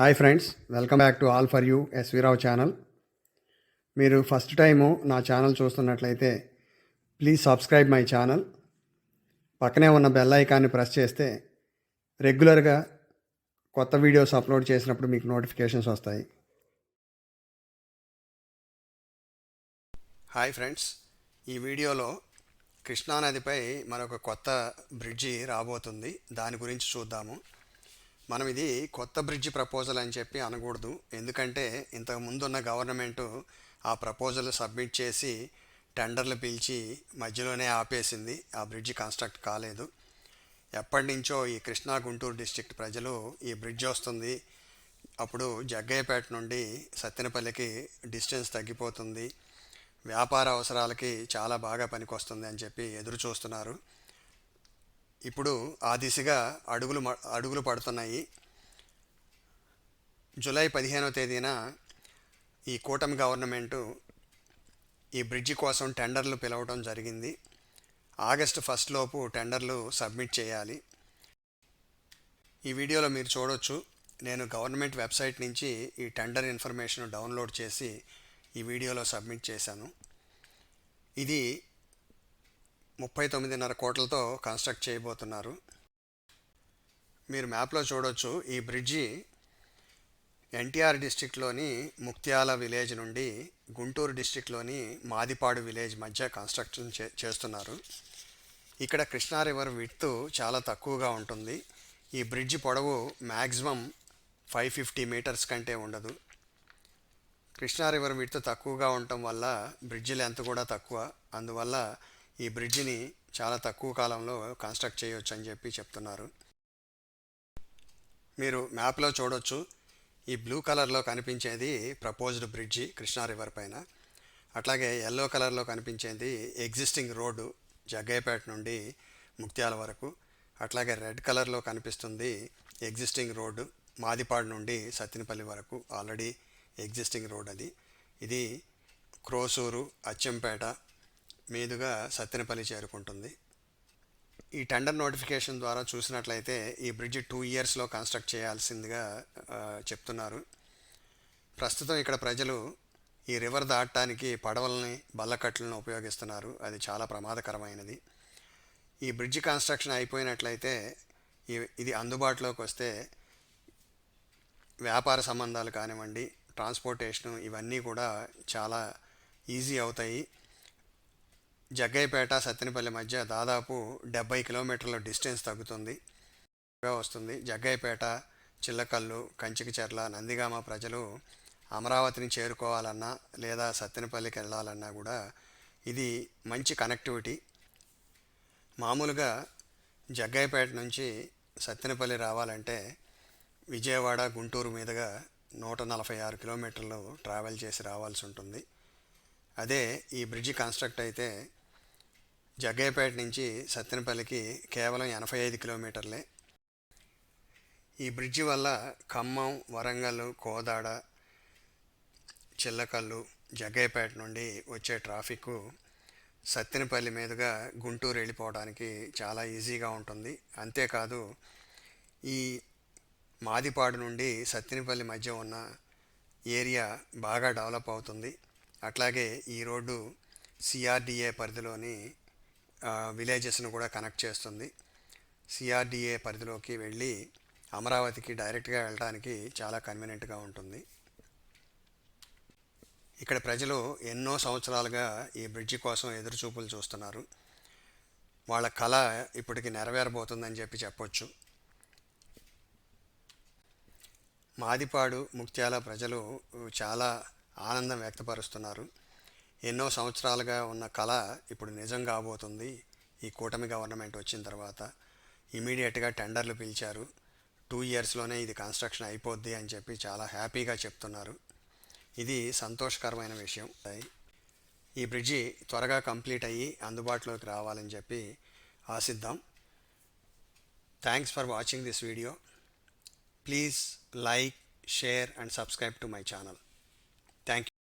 Hi friends welcome back to all for you SV Rao channel. మీరు first time నా channel చూస్తున్నట్లయితే please subscribe my channel. పక్కనే ఉన్న bell ఐకాన్ని ప్రెస్ చేస్తే రెగ్యులర్గా కొత్త వీడియోస్ అప్లోడ్ చేసినప్పుడు మీకు నోటిఫికేషన్స్ వస్తాయి. హాయ్ ఫ్రెండ్స్ ఈ వీడియోలో కృష్ణానదిపై మరొక కొత్త బ్రిడ్జి రాబోతుంది. దాని గురించి చూద్దాము. మనం ఇది కొత్త బ్రిడ్జి ప్రపోజల్ అని చెప్పి అనకూడదు. ఎందుకంటే ఇంతకు ముందున్న గవర్నమెంటు ఆ ప్రపోజల్ సబ్మిట్ చేసి టెండర్లు పిలిచి మధ్యలోనే ఆపేసింది. ఆ బ్రిడ్జి కన్స్ట్రక్ట్ కాలేదు. ఎప్పటి నుంచో ఈ కృష్ణా గుంటూరు డిస్ట్రిక్ట్ ప్రజలు ఈ బ్రిడ్జ్ వస్తుంది. అప్పుడు జగ్గయ్యపేట నుండి సత్తెనపల్లికి డిస్టెన్స్ తగ్గిపోతుంది. వ్యాపార అవసరాలకి చాలా బాగా పనికొస్తుంది అని చెప్పి ఎదురు చూస్తున్నారు ఇప్పుడు ఆ దిశగా అడుగులు మ- అడుగులు పడుతున్నాయి. జూలై పదిహేనో తేదీన ఈ కూటమి గవర్నమెంటు ఈ బ్రిడ్జి కోసం టెండర్లు పిలవడం జరిగింది. ఆగస్టు ఫస్ట్ లోపు టెండర్లు సబ్మిట్ చేయాలి. ఈ వీడియోలో మీరు చూడొచ్చు. నేను గవర్నమెంట్ వెబ్సైట్ నుంచి ఈ టెండర్ ఇన్ఫర్మేషన్ డౌన్లోడ్ చేసి ఈ వీడియోలో సబ్మిట్ చేశాను. ఇది ముప్పై తొమ్మిదిన్నర కోట్లతో కన్స్ట్రక్ట్ చేయబోతున్నారు. మీరు మ్యాప్లో చూడొచ్చు ఈ బ్రిడ్జి ఎన్టీఆర్ డిస్టిక్లోని ముక్త్యాల విలేజ్ నుండి గుంటూరు డిస్టిక్లోని మాదిపాడు విలేజ్ మధ్య కన్స్ట్రక్షన్ చే చేస్తున్నారు. ఇక్కడ కృష్ణా రివర్ విడ్త్ చాలా తక్కువగా ఉంటుంది. ఈ బ్రిడ్జి పొడవు మ్యాక్సిమం ఫైవ్ ఫిఫ్టీ మీటర్స్ కంటే ఉండదు. కృష్ణా రివర్ విడ్త్ తక్కువగా ఉండటం వల్ల బ్రిడ్జి లెంత్ కూడా తక్కువ. అందువల్ల ఈ బ్రిడ్జిని చాలా తక్కువ కాలంలో కన్స్ట్రక్ట్ చేయవచ్చు అని చెప్పి చెప్తున్నారు. మీరు మ్యాప్లో చూడొచ్చు. ఈ బ్లూ కలర్లో కనిపించేది ప్రపోజ్డ్ బ్రిడ్జి కృష్ణా రివర్ పైన. అట్లాగే ఎల్లో కలర్లో కనిపించేది ఎగ్జిస్టింగ్ రోడ్డు జగ్గయ్యపేట నుండి ముక్త్యాల వరకు. అట్లాగే రెడ్ కలర్లో కనిపిస్తుంది ఎగ్జిస్టింగ్ రోడ్డు మాదిపాడు నుండి సత్తినపల్లి వరకు ఆల్రెడీ ఎగ్జిస్టింగ్ రోడ్ అది. ఇది క్రోసూరు అచ్చంపేట మీదుగా సత్తెనపల్లి చేరుకుంటుంది. ఈ టెండర్ నోటిఫికేషన్ ద్వారా చూసినట్లయితే ఈ బ్రిడ్జ్ టూ ఇయర్స్లో కన్స్ట్రక్ట్ చేయాల్సిందిగా చెప్తున్నారు. ప్రస్తుతం ఇక్కడ ప్రజలు ఈ రివర్ దాటడానికి పడవల్ని బల్లకట్లను ఉపయోగిస్తున్నారు. అది చాలా ప్రమాదకరమైనది. ఈ బ్రిడ్జ్ కన్స్ట్రక్షన్ అయిపోయినట్లయితే ఇది అందుబాటులోకి వస్తే వ్యాపార సంబంధాలు కానివ్వండి ట్రాన్స్పోర్టేషను ఇవన్నీ కూడా చాలా ఈజీ అవుతాయి. జగ్గైపేట సత్తెనపల్లి మధ్య దాదాపు డెబ్బై కిలోమీటర్ల డిస్టెన్స్ తగ్గుతుంది. వస్తుంది. జగ్గైపేట చిల్లకల్లు కంచికచెర్ల నందిగామ ప్రజలు అమరావతిని చేరుకోవాలన్నా లేదా సత్తెనపల్లికి వెళ్ళాలన్నా కూడా ఇది మంచి కనెక్టివిటీ. మామూలుగా జగ్గైపేట నుంచి సత్తెనపల్లి రావాలంటే విజయవాడ గుంటూరు మీదుగా నూట నలభై ఆరు కిలోమీటర్లు ట్రావెల్ చేసి రావాల్సి ఉంటుంది. అదే ఈ బ్రిడ్జి కన్స్ట్రక్ట్ అయితే జగ్గయ్యపేట నుంచి సత్తెనపల్లికి కేవలం ఎనభై ఐదు కిలోమీటర్లే. ఈ బ్రిడ్జి వల్ల ఖమ్మం వరంగల్ కోదాడ చిల్లకల్లు జగ్గయ్యపేట నుండి వచ్చే ట్రాఫిక్ సత్తెనపల్లి మీదుగా గుంటూరు వెళ్ళిపోవడానికి చాలా ఈజీగా ఉంటుంది. అంతేకాదు ఈ మాదిపాడు నుండి సత్తెనపల్లి మధ్య ఉన్న ఏరియా బాగా డెవలప్ అవుతుంది. అట్లాగే ఈ రోడ్డు సిఆర్డిఏ పరిధిలోని విలేజెస్ను కూడా కనెక్ట్ చేస్తుంది. సిఆర్డిఏ పరిధిలోకి వెళ్ళి అమరావతికి డైరెక్ట్గా వెళ్ళడానికి చాలా కన్వీనియంట్గా ఉంటుంది. ఇక్కడ ప్రజలు ఎన్నో సంవత్సరాలుగా ఈ బ్రిడ్జి కోసం ఎదురుచూపులు చూస్తున్నారు. వాళ్ళ కళ ఇప్పటికి నెరవేరబోతుందని చెప్పి చెప్పొచ్చు. మాదిపాడు ముక్త్యాల ప్రజలు చాలా ఆనందం వ్యక్తపరుస్తున్నారు. ఎన్నో సంవత్సరాలుగా ఉన్న కళ ఇప్పుడు నిజం కాబోతుంది. ఈ కూటమి గవర్నమెంట్ వచ్చిన తర్వాత ఇమీడియట్గా టెండర్లు పిలిచారు. టూ ఇయర్స్లోనే ఇది కన్స్ట్రక్షన్ అయిపోద్ది అని చెప్పి చాలా హ్యాపీగా చెప్తున్నారు. ఇది సంతోషకరమైన విషయం. ఈ బ్రిడ్జి త్వరగా కంప్లీట్ అయ్యి అందుబాటులోకి రావాలని చెప్పి ఆశిద్దాం. Thanks for watching this video. Please like share and subscribe to my channel. Thank you.